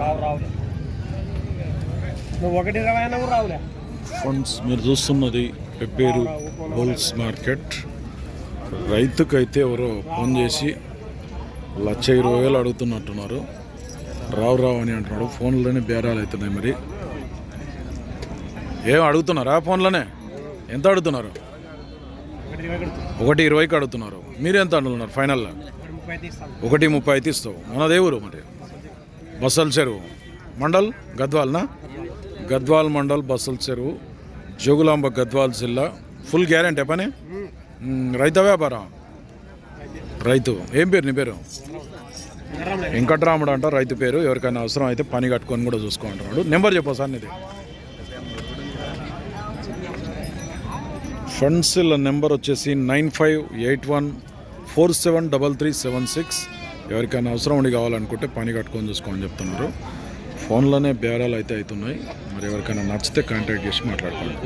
రావు రావులే నువ్వు ఒకటి ఇరవై అయినా కూడా రావులే. ఫండ్స్ మీరు చూస్తున్నది పెబ్బేరు హోల్స్ మార్కెట్. రైతుకైతే ఎవరో ఫోన్ చేసి లక్ష ఇరవై వేలు అడుగుతున్నట్టున్నారు. రావు రావు అని అంటున్నాడు. ఫోన్లోనే బేరాలు అవుతున్నాయి మరి. ఏం అడుగుతున్నారా ఫోన్లోనే? ఎంత అడుగుతున్నారు? ఒకటి ఇరవైకి అడుగుతున్నారు. మీరు ఎంత అడుగుతున్నారు? ఫైనల్లో ఒకటి ముప్పై అయితే ఇస్తావు. మనదే ఊరు మరి. బసల్ చెరువు. మండల్? గద్వాల్నా గద్వాల్ మండల్ బసల్ చెరువు. జోగులాంబ గద్వాల్ జిల్లా. ఫుల్ గ్యారెంటీ పని? రైత వ్యాపారం? రైతు. ఏం పేరు నీ పేరు? ఎర్రంలే వెంకట్రాముడు అంట రైతు పేరు. ఎవరికైనా అవసరం అయితే పని కట్టుకొని కూడా చూసుకుంటున్నాడు నెంబర్ చెప్పు సార్ నీది. ఫండ్స్ నెంబర్ వచ్చేసి nine five eight one four seven double three seven six. ఎవరికైనా అవసరం ఉండి కావాలనుకుంటే పని కట్టుకొని చూసుకోమని చెప్తున్నారు. ఫోన్లోనే బేరాలు అయితే అవుతున్నాయి. మరి ఎవరికైనా నచ్చితే కాంటాక్ట్ చేసి మాట్లాడుకోండి.